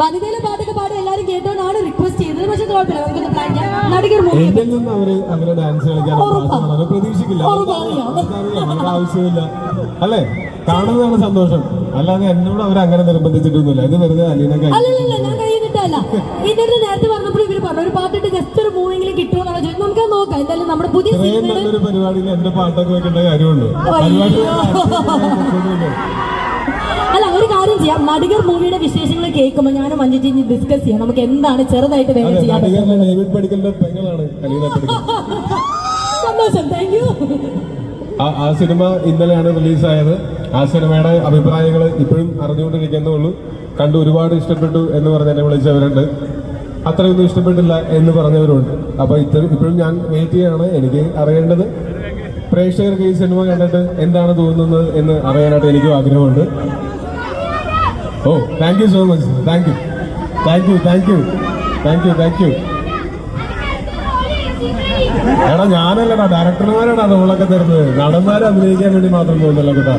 വനിതയിലെ പാട്ടൊക്കെ പാടി എല്ലാരും കേട്ടോണ്ടാണ് റിക്വസ്റ്റ് ചെയ്തത്. പക്ഷെ കുഴപ്പമില്ല നമുക്കൊന്ന് പ്ലാൻ ചെയ്യാം. നടികർ എന്നിൽ നിന്ന് അവർ അങ്ങനെ ഡാൻസ് കളിക്കാൻ. അത് പ്രതീക്ഷിക്കില്ല. ആവശ്യമില്ല. അല്ലേ? കാണുന്നതാണ് സന്തോഷം. അല്ലാതെ എന്നോട് അവർ അങ്ങനെ നിർബന്ധിച്ചിട്ടൊന്നുമില്ല. ഇത് വെറുതെ അലീന അല്ലല്ല ഞാൻ കൈ കിട്ടല്ല ഇതിന്റെ നേരത്തെ പറഞ്ഞപ്പോൾ ഇവർ പറഞ്ഞു ഒരു പാട്ടിട്ട് ജസ്റ്റ് ഒരു മൂവെങ്കിലും കിട്ടുമെന്നുള്ള ചോദിച്ചു നമുക്ക് നോക്കാം. എന്തായാലും നമ്മുടെ പുതിയ പരിപാടിയിൽ എന്റെ പാട്ടൊക്കെ വെക്കേണ്ട പരിപാടി അല്ല ഒരു കാര്യം ചെയ്യാം. നടികർ മൂവിയുടെ വിശേഷങ്ങൾ കേൾക്കുമ്പോൾ ഞാനും മഞ്ജു ചേച്ചി ഡിസ്കസ് ചെയ്യാം. നമുക്ക് എന്താണ് ചെറുതായിട്ട് വേണം ചെയ്യാം. ചെയ്യാൻ സന്തോഷം. താങ്ക് യു ആ- സിനിമ ഇന്നലെയാണ് റിലീസായത്. ആ സിനിമയുടെ അഭിപ്രായങ്ങൾ ഇപ്പോഴും അറിഞ്ഞുകൊണ്ടിരിക്കുന്നേ ഉള്ളൂ കണ്ട് ഒരുപാട് ഇഷ്ടപ്പെട്ടു എന്ന് പറഞ്ഞ് എന്നെ വിളിച്ചവരുണ്ട്. അത്രയൊന്നും ഇഷ്ടപ്പെട്ടില്ല എന്ന് പറഞ്ഞവരുണ്ട്. അപ്പോൾ ഇത്ര ഇപ്പോഴും ഞാൻ വെയിറ്റ് ചെയ്യാണ്. എനിക്ക് അറിയേണ്ടത് പ്രേക്ഷകർക്ക് ഈ സിനിമ കണ്ടിട്ട് എന്താണ് തോന്നുന്നത് എന്ന് അറിയാനായിട്ട് എനിക്കും ആഗ്രഹമുണ്ട്. ഓ thank you so much thank you thank you thank you thank you thank you എടാ ഞാനല്ലടാ ഡയറക്ടർമാരാണ് റോളൊക്കെ തരുന്നത്. നടന്മാരെ അഭിനയിക്കാൻ വേണ്ടി മാത്രം പോകുന്നല്ലോ കേട്ടോ.